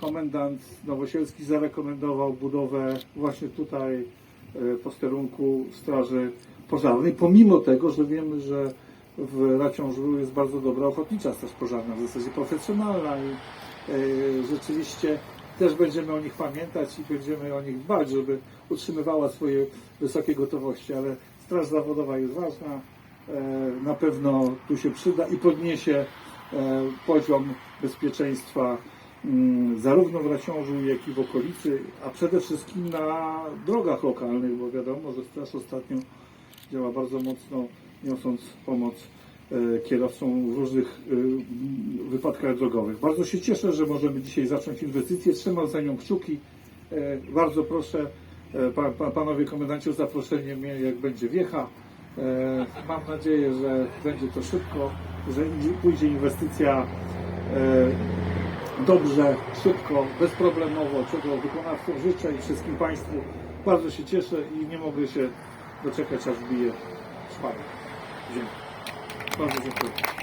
komendant Nowosielski zarekomendował budowę właśnie tutaj e, posterunku Straży Pożarnej, pomimo tego, że wiemy, że w Raciążu jest bardzo dobra ochotnicza straż pożarna, w zasadzie profesjonalna i e, rzeczywiście też będziemy o nich pamiętać i będziemy o nich dbać, żeby utrzymywała swoje wysokie gotowości, ale straż zawodowa jest ważna, e, na pewno tu się przyda i podniesie e, poziom bezpieczeństwa mm, zarówno w Raciążu, jak i w okolicy, a przede wszystkim na drogach lokalnych, bo wiadomo, że straż ostatnio działa bardzo mocno, niosąc pomoc e, kierowcom w różnych e, wypadkach drogowych. Bardzo się cieszę, że możemy dzisiaj zacząć inwestycję. Trzymam za nią kciuki. E, Bardzo proszę e, pa, pa, panowie komendanci o zaproszenie mnie, jak będzie wiecha. Mam nadzieję, że będzie to szybko, że pójdzie inwestycja e, dobrze, szybko, bezproblemowo, czego wykonawcom życzę i wszystkim Państwu. Bardzo się cieszę i nie mogę się doczekać, aż bije szpadę. Dziękuję. Bardzo dziękuję.